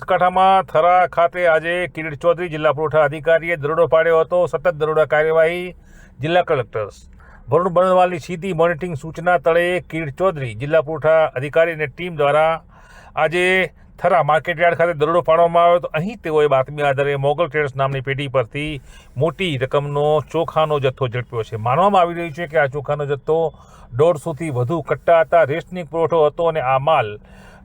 બનાસકાંઠામાં થરા ખાતે આજે કિરીટ ચૌધરી જિલ્લા પુરવઠા અધિકારીએ દરોડો પાડ્યો હતો. સતત દરોડા કાર્યવાહી જિલ્લા કલેક્ટર્સ. ભરૂણ બનવાલની સીધી મોનિટરિંગ સૂચના તળે કિરીટ ચૌધરી જિલ્લા પુરવઠા અધિકારી અને ટીમ દ્વારા આજે થરા માર્કેટયાર્ડ ખાતે દરોડો પાડવામાં આવ્યો હતો. અહીં તેઓએ બાતમી આધારે મોગલ ટ્રેડર્સ નામની પેઢી પરથી મોટી રકમનો ચોખાનો જથ્થો ઝડપ્યો છે. માનવામાં આવી રહ્યું છે કે આ ચોખાનો જથ્થો દોઢસોથી વધુ કટ્ટા હતા. રેશનિંગ પુરવઠો હતો અને આ માલ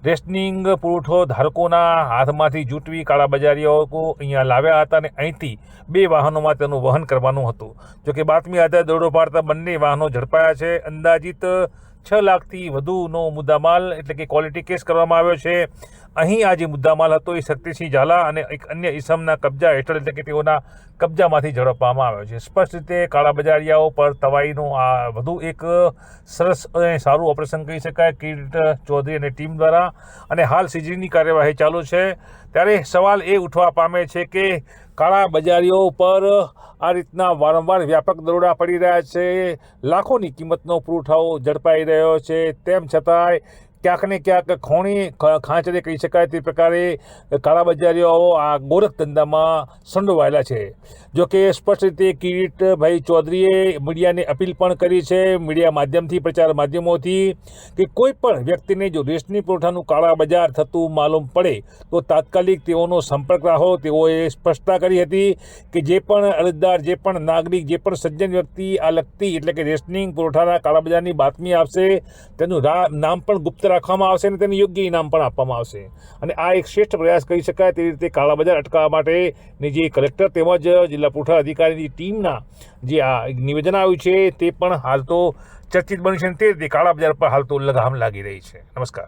રેશનિંગ પુરવઠો ધારકોના હાથમાંથી જૂટવી કાળાબજારીઓ અહીંયા લાવ્યા હતા અને અહીંથી બે વાહનોમાં તેનું વહન કરવાનું હતું. જોકે બાતમી આધારે દોડો પાડતા બંને વાહનો ઝડપાયા છે. અંદાજિત છ લાખથી વધુનો મુદ્દામાલ, એટલે કે ક્વોલિટી કેસ કરવામાં આવ્યો છે. અહીં આ જે મુદ્દામાલ હતો એ શક્તિસિંહ ઝાલા અને એક અન્ય ઈસમના કબજા હેઠળ, એટલે કે તેઓના કબજામાંથી ઝડપવામાં આવ્યો છે. સ્પષ્ટ રીતે કાળાબજારિયાઓ પર તવાઈનું આ વધુ એક સરસ અને સારું ઓપરેશન કહી શકાય, કિરીટ ચૌધરી અને ટીમ દ્વારા. અને હાલ સીજીની કાર્યવાહી ચાલુ છે. ત્યારે સવાલ એ ઉઠવા પામે છે કે કાળા બજારીઓ પર આ રીતના વારંવાર વ્યાપક દરોડા પડી રહ્યા છે. લાખોની કિંમતનો પુરવઠાઓ ઝડપાઈ રહ્યો છે. તેમ છતાંય ક્યાંક ને ક્યાંક ખોણી ખાંચરે કહી શકાય તે પ્રકારે કાળાબજારીઓ આ ગોરખ ધંધામાં સંડોવાયેલા છે. જો કે સ્પષ્ટ રીતે કિરીટભાઈ ચૌધરીએ મીડિયાને અપીલ પણ કરી છે, મીડિયા માધ્યમથી, પ્રચાર માધ્યમોથી, કે કોઈ પણ વ્યક્તિને જો રેશની પુરવઠાનું કાળા બજાર થતું માલુમ પડે, તો તાત્કાલિક તેઓનો સંપર્ક રાખો. તેઓએ સ્પષ્ટતા કરી હતી કે જે પણ અરજદાર, જે પણ નાગરિક, જે પણ સજ્જન વ્યક્તિ આ લગતી એટલે કે રેશનિંગ પુરવઠાના કાળાબજારની બાતમી આપશે, તેનું નામ પણ ગુપ્ત રાખવામાં આવશે અને તેને યોગ્ય ઇનામ પણ આપવામાં આવશે. અને આ એક શ્રેષ્ઠ પ્રયાસ કરી શકાય તે રીતે કાળા બજાર અટકાવવા માટેની જે કલેક્ટર તેમજ જિલ્લા પુરવઠા અધિકારીની ટીમના જે આ નિવેદન આવ્યું છે તે પણ હાલ તો ચર્ચિત બન્યું છે તે રીતે કાળા બજાર પર હાલ તો લગામ લાગી રહી છે. નમસ્કાર.